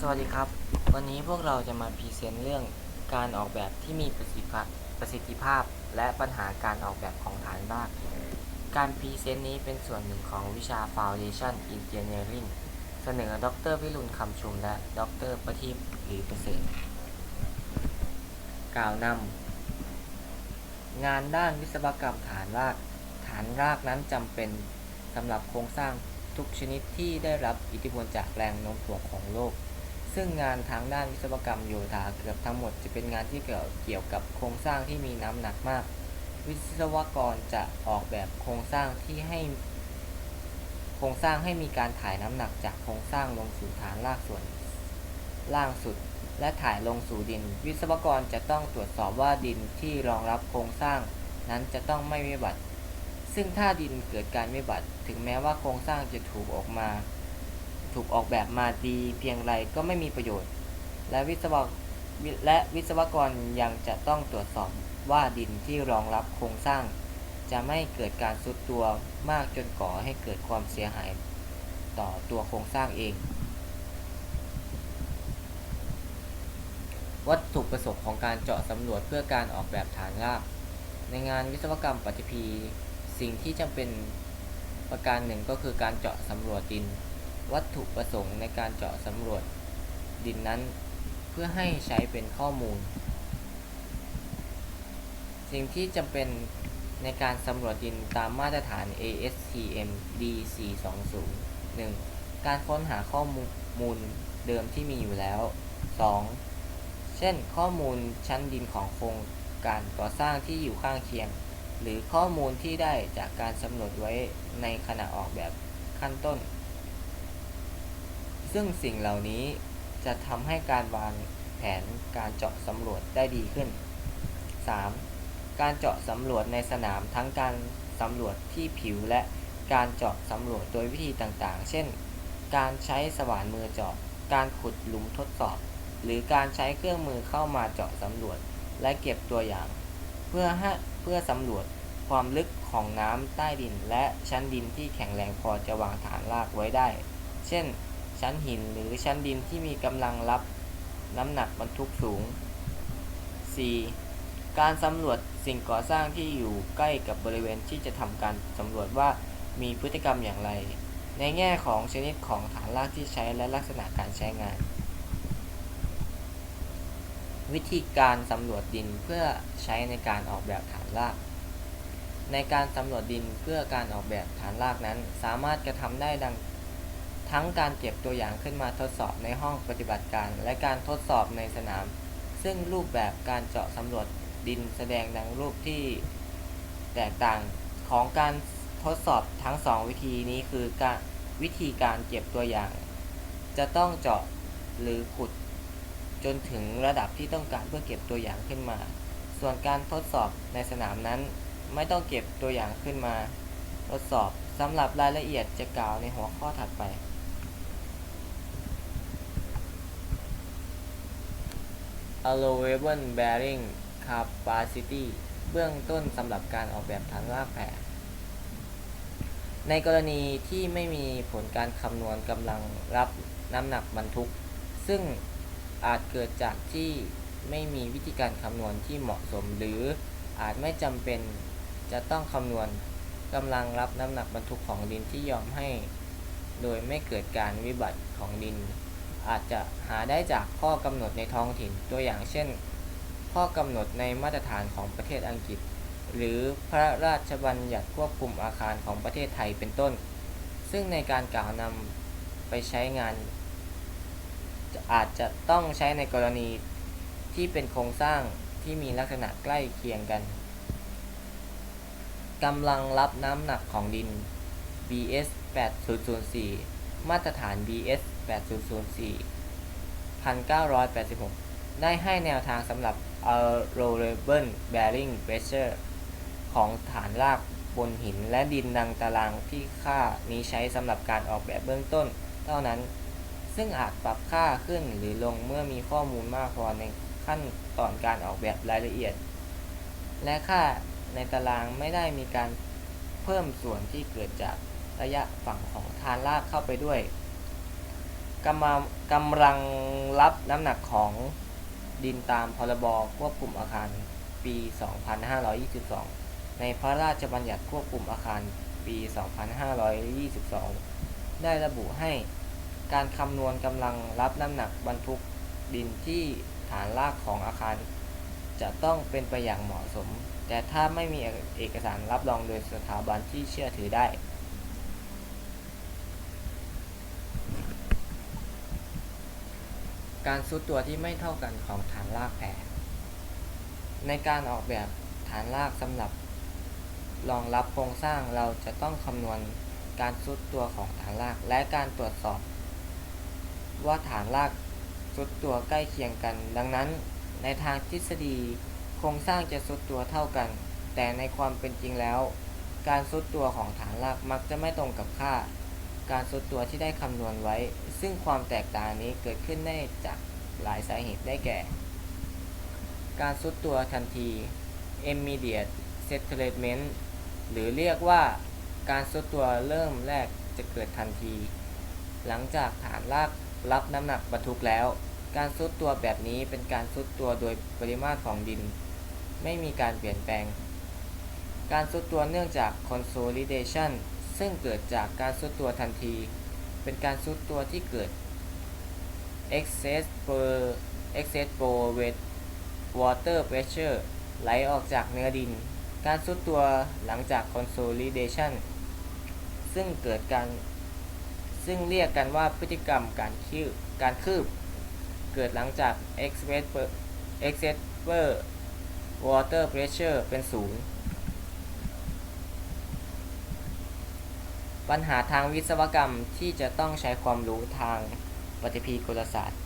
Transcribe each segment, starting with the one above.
สวัสดีครับ วันนี้พวกเราจะมาพรีเซนต์เรื่องการออกแบบที่มีประสิทธิภาพประสิทธิภาพ และปัญหาการออกแบบของฐานราก การพรีเซนต์นี้เป็นส่วนหนึ่งของวิชา Foundation Engineering เสนอดรวิรุณคำชุมและดรประทีปหรือประเสริฐกล่าวนำงานด้านวิศวกรรมฐานราก ฐานรากนั้นจำเป็นสำหรับโครงสร้างทุกชนิดที่ได้รับอิทธิพลจากแรงโน้มถ่วงของโลก ซึ่งงานทางด้านวิศวกรรมโยธาเกือบทั้งหมดจะเป็นงานที่เกี่ยวเกี่ยวกับโครงสร้างที่มีน้ำหนักมาก วิศวกรจะออกแบบโครงสร้างที่ให้ โครงสร้างให้มีการถ่ายน้ำหนักจากโครงสร้างลงสู่ฐานรากส่วนล่างสุด และถ่ายลงสู่ดิน วิศวกรจะต้องตรวจสอบว่าดินที่รองรับโครงสร้างนั้นจะต้องไม่วิบัติ ซึ่งถ้าดินเกิดการวิบัติ ถึงแม้ว่าโครงสร้างจะถูกออกมา ถูกออกแบบมาดีเพียงไรก็ไม่มีประโยชน์ และวิศวกวิและวิศวกรยังจะต้องตรวจสอบว่าดินที่รองรับโครงสร้าง จะไม่เกิดการทรุดตัวมากจนก่อให้เกิดความเสียหายต่อตัวโครงสร้างเอง วัตถุประสงค์ของการเจาะสำรวจเพื่อการออกแบบฐานราก ในงานวิศวกรรมปฏิพี สิ่งที่จำเป็นประการหนึ่งก็คือการเจาะสำรวจดิน วัตถุประสงค์ในการเจาะสำรวจดินนั้น เพื่อให้ใช้เป็นข้อมูล สิ่งที่จำเป็นในการสำรวจดินตามมาตรฐาน ASTM D420 1. การค้นหาข้อมูลเดิมที่มีอยู่แล้ว 2. เช่น ข้อมูลชั้นดินของโครงการก่อสร้างที่อยู่ข้างเคียง หรือข้อมูลที่ได้จากการสำรวจไว้ในขณะออกแบบขั้นต้น ซึ่งสิ่งเหล่านี้จะทำให้การวางแผนการเจาะสำรวจได้ดีขึ้น 3. การเจาะสำรวจในสนามทั้งการสำรวจที่ผิวและการเจาะสำรวจโดยวิธีต่างๆ เช่น การใช้สว่านมือเจาะ การขุดหลุมทดสอบ หรือการใช้เครื่องมือเข้ามาเจาะสำรวจและเก็บตัวอย่าง เพื่อให้เพื่อสำรวจความลึกของน้ำใต้ดินและชั้นดินที่แข็งแรงพอจะวางฐานรากไว้ได้ เช่น ชั้นหินหรือชั้นดินที่มีกำลังรับน้ำหนักบรรทุกสูง 4. การสำรวจสิ่งก่อสร้างที่อยู่ใกล้กับบริเวณที่จะทำการสำรวจว่ามีพฤติกรรมอย่างไร ในแง่ของชนิดของฐานรากที่ใช้และลักษณะการใช้งาน วิธีการสำรวจดินเพื่อใช้ในการออกแบบฐานราก ในการสำรวจดินเพื่อการออกแบบฐานรากนั้น สามารถกระทำได้ดัง ทั้งการเก็บตัวอย่างขึ้นมาทดสอบในห้องปฏิบัติการ และการทดสอบในสนาม ซึ่งรูปแบบการเจาะสำรวจดินแสดงดังรูปที่แตกต่างของการทดสอบทั้งสองวิธีนี้คือการวิธีการเก็บตัวอย่าง จะต้องเจาะหรือขุด จนถึงระดับที่ต้องการเพื่อเก็บตัวอย่างขึ้นมา ส่วนการทดสอบในสนามนั้น ไม่ต้องเก็บตัวอย่างขึ้นมา ทดสอบสำหรับรายละเอียดจะกล่าวในหัวข้อถัดไป allowable bearing capacity เบื้องต้นสำหรับการออกแบบฐานรากแผ่ในกรณีที่ไม่มีผลการคำนวณกำลังรับน้ำหนักบรรทุก ซึ่งอาจเกิดจากที่ไม่มีวิธีการคำนวณที่เหมาะสม หรืออาจไม่จำเป็นจะต้องคำนวณกำลังรับน้ำหนักบรรทุกของดินที่ยอมให้ โดยไม่เกิดการวิบัติของดิน อาจจะหาได้จากข้อกำหนดในท้องถิ่นตัวอย่างเช่น ข้อกำหนดในมาตรฐานของประเทศอังกฤษ หรือพระราชบัญญัติควบคุมอาคารของประเทศไทยเป็นต้น ซึ่งในการกล่าวนำไปใช้งาน อาจจะต้องใช้ในกรณีที่เป็นโครงสร้างที่มีลักษณะใกล้เคียงกันกำลังรับน้ำหนักของดิน BS 8004 มาตรฐาน BS 8004 1986 ได้ให้แนวทางสำหรับ allowable bearing pressure ของฐานรากบนหินและดินดังตารางที่ค่านี้ใช้สำหรับการออกแบบเบื้องต้น เท่านั้น ซึ่งอาจปรับค่าขึ้นหรือลงเมื่อมีข้อมูลมากพอในขั้นตอนการออกแบบรายละเอียด และค่าในตารางไม่ได้มีการเพิ่มส่วนที่เกิดจากระยะฝั่งของฐานรากเข้าไปด้วย กำลังกำลังรับน้ำหนักของดินตามพรบควบคุมอาคารปี 2522 ในพระราชบัญญัติควบคุมอาคารปี 2522 ได้ระบุให้การคำนวณกำลังรับน้ำหนักบรรทุกดินที่ฐานรากของอาคาร จะต้องเป็นไปอย่างเหมาะสม แต่ถ้าไม่มีเอกสารรับรองโดยสถาบันที่เชื่อถือได้ การซุดตัวที่ไม่เท่ากันของฐานรากแผ่ในการออกแบบฐานรากสำหรับรองรับโครงสร้างเราจะต้องคำนวณการซุดตัวของฐานรากและการตรวจสอบ ว่าฐานรากซุดตัวใกล้เคียงกัน ดังนั้น ในทางทฤษฎีโครงสร้างจะซุดตัวเท่ากัน แต่ในความเป็นจริงแล้ว การซุดตัวของฐานรากมักจะไม่ตรงกับค่า การซุดตัวที่ได้คำนวณไว้ ซึ่งความแตกต่างนี้เกิดขึ้นได้จากหลายสาเหตุได้แก่ การซุดตัวทันที immediate settlement หรือเรียกว่าการซุดตัวเริ่มแรกจะเกิดทันที หลังจากฐานรากรับน้ำหนักบรรทุกแล้ว การซุดตัวแบบนี้เป็นการซุดตัวโดยปริมาตรของดิน ไม่มีการเปลี่ยนแปลง การซุดตัวเนื่องจาก consolidation ซึ่งเกิดจากการซุดตัวทันที เป็นการซุดตัวที่เกิด excess per excess per wet water pressure ไหลออกจากเนื้อดิน การซุดตัวหลังจาก consolidation ซึ่งเกิดการซึ่งเรียกกันว่าพฤติกรรมการคืบการคืบ เกิดหลังจาก excess per excess per water pressure เป็นศูนย์ ปัญหาทางวิศวกรรมที่จะต้องใช้ความรู้ทางปฏิพีกลศาสตร์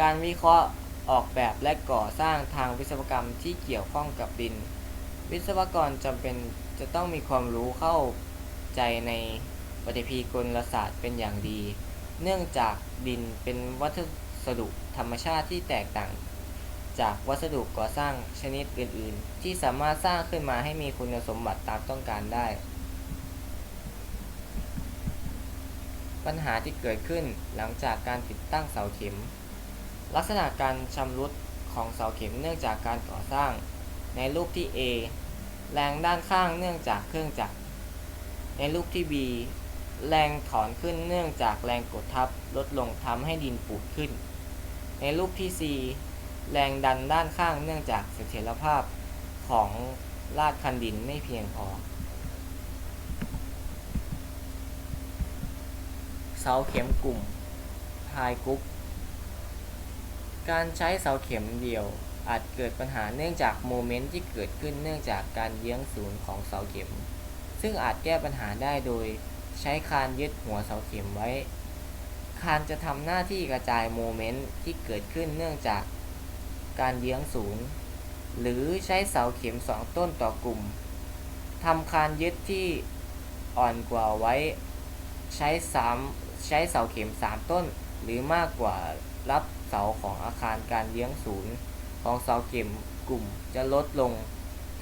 การวิเคราะห์ออกแบบและก่อสร้างทางวิศวกรรมที่เกี่ยวข้องกับดิน วิศวกรจำเป็นจะต้องมีความรู้เข้าใจในปฏิพีกลศาสตร์เป็นอย่างดี เนื่องจากดินเป็นวัสดุธรรมชาติที่แตกต่าง จากวัสดุก่อสร้างชนิดอื่น ๆ ที่สามารถสร้างขึ้นมาให้มีคุณสมบัติตามต้องการได้ ปัญหาที่เกิดขึ้นหลังจากการติดตั้งเสาเข็ม ลักษณะการชำรุดของเสาเข็มเนื่องจากการก่อสร้าง ในรูปที่ A แรงด้านข้างเนื่องจากเครื่องจักร ในรูปที่ B แรงถอนขึ้นเนื่องจากแรงกดทับลดลงทำให้ดินปูดขึ้น ในรูปที่ C แรงดันด้านข้างเนื่องจากเสถียรภาพของลาดคันดินไม่เพียงพอ สาเข็มกลุ่มพายกรุ๊ปการใช้เสาเข็มเดียวอาจเกิดปัญหาเนื่องจากโมเมนต์ที่เกิดขึ้นเนื่องจากการเยื้องศูนย์ของเสาเข็ม ซึ่งอาจแก้ปัญหาได้โดยใช้คานยึดหัวเสาเข็มไว้ คานจะทำหน้าที่กระจายโมเมนต์ที่เกิดขึ้นเนื่องจากการเยื้องศูนย์ หรือใช้เสาเข็มสองต้นต่อกลุ่มทำคานยึดที่อ่อนกว่าไว้ ใช้สาม ใช้เสาเข็ม 3 ต้น หรือมากกว่ารับเสาของอาคารการเลี้ยงศูนย์ ของเสาเข็มกลุ่มจะลดลง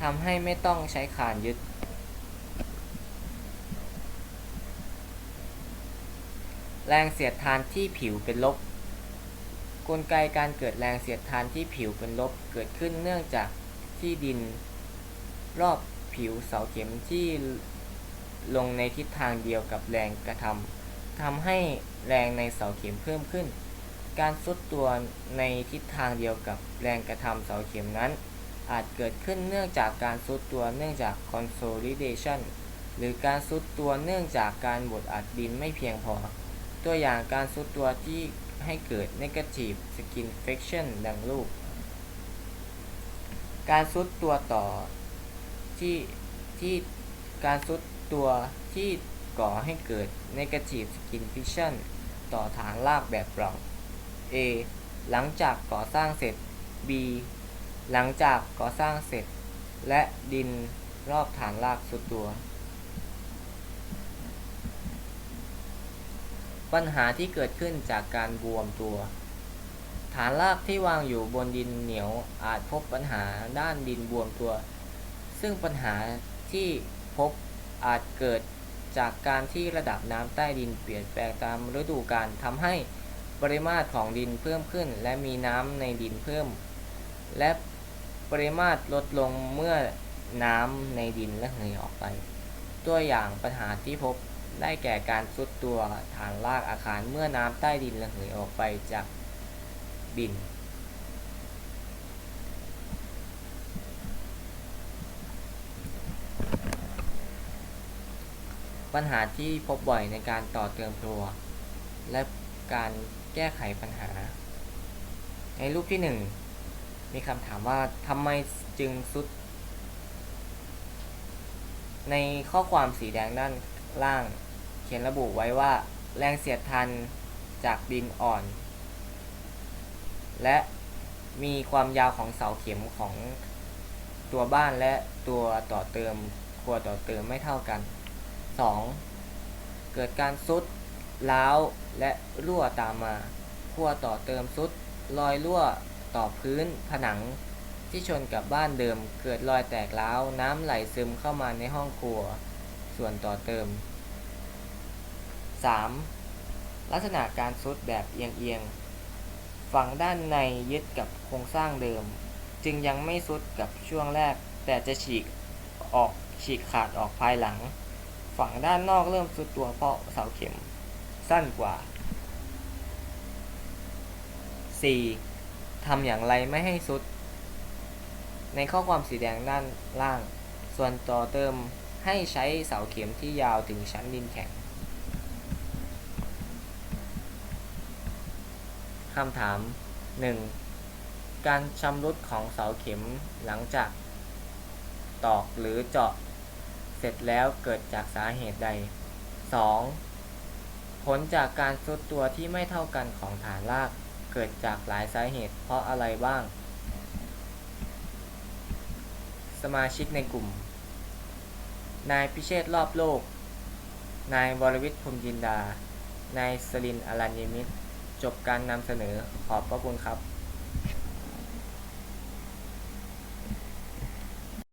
ทำให้ไม่ต้องใช้คานยึด แรงเสียดทานที่ผิวเป็นลบ กลไกการเกิดแรงเสียดทานที่ผิวเป็นลบเกิดขึ้นเนื่องจากที่ดิน รอบผิวเสาเข็มที่ลงในทิศทางเดียวกับแรงกระทำ ทำให้แรงในเสาเข็มเพิ่มขึ้น การซุดตัวในทิศทางเดียวกับแรงกระทำเสาเข็มนั้น อาจเกิดขึ้นเนื่องจากการซุดตัวเนื่องจาก consolidation หรือการซุดตัวเนื่องจากการบดอัดดินไม่เพียงพอ ตัวอย่างการซุดตัวที่ให้เกิด negative skin friction ดังรูป การซุดตัวต่อที่ที่การซุดตัวที่ ก่อให้เกิด negative skin friction ต่อฐานรากแบบเปล่า A หลังจากก่อสร้างเสร็จ B หลังจากก่อสร้างเสร็จ และดินรอบฐานรากสุดตัว ปัญหาที่เกิดขึ้นจากการบวมตัว ฐานรากที่วางอยู่บนดินเหนียวอาจพบปัญหาด้านดินบวมตัว ซึ่งปัญหาที่พบอาจเกิด จากการที่ระดับน้ำใต้ดินเปลี่ยนแปลงตามฤดูกาลทำให้ปริมาตรของดินเพิ่มขึ้น และมีน้ำในดินเพิ่ม และปริมาตรลดลงเมื่อน้ำในดินระเหยออกไป ตัวอย่างปัญหาที่พบได้แก่การทรุดตัวฐานรากอาคารเมื่อน้ำใต้ดินระเหยออกไปจากดิน ปัญหาที่พบบ่อยในการต่อเติมตัว และการแก้ไขปัญหา ในรูปที่หนึ่งมีคำถามว่าทำไมจึงสุด ในข้อความสีแดงด้านล่าง เขียนระบุไว้ว่า แรงเสียดทานจากดินอ่อน และมีความยาวของเสาเข็มของตัวบ้านและตัวต่อเติมครัวต่อเติมไม่เท่ากัน 2. เกิดการซุดล้าวและรั่วตามมาครัวต่อเติมซุดรอยรั่วต่อพื้นผนัง ที่ชนกับบ้านเดิม เกิดรอยแตกร้าวน้ำไหลซึมเข้ามาในห้องครัว ส่วนต่อเติม 3. ลักษณะการซุดแบบเอียงๆฝั่งด้านในยึดกับโครงสร้างเดิม จึงยังไม่ซุดกับช่วงแรก แต่จะฉีกออกฉีกขาดออกภายหลัง ฝั่งด้านนอกเริ่มซุดตัวเพราะเสาเข็ม สั้นกว่า 4. ทำอย่างไรไม่ให้ซุด ในข้อความสีแดงด้านล่าง ส่วนต่อเติมให้ใช้เสาเข็มที่ยาวถึงชั้นดินแข็งคำถาม 1. การชำรุดของเสาเข็มหลังจาก ตอกหรือเจาะ เสร็จแล้วเกิดจากสาเหตุใด 2. ผลจากการทรุดตัวที่ไม่เท่ากันของฐานราก เกิดจากหลายสาเหตุเพราะอะไรบ้าง สมาชิกในกลุ่ม นายพิเชษรอบโลก นายวรวิทย์พรหมจินดา นายสลินอรัญญมิตร จบการนำเสนอขอบพระคุณครับ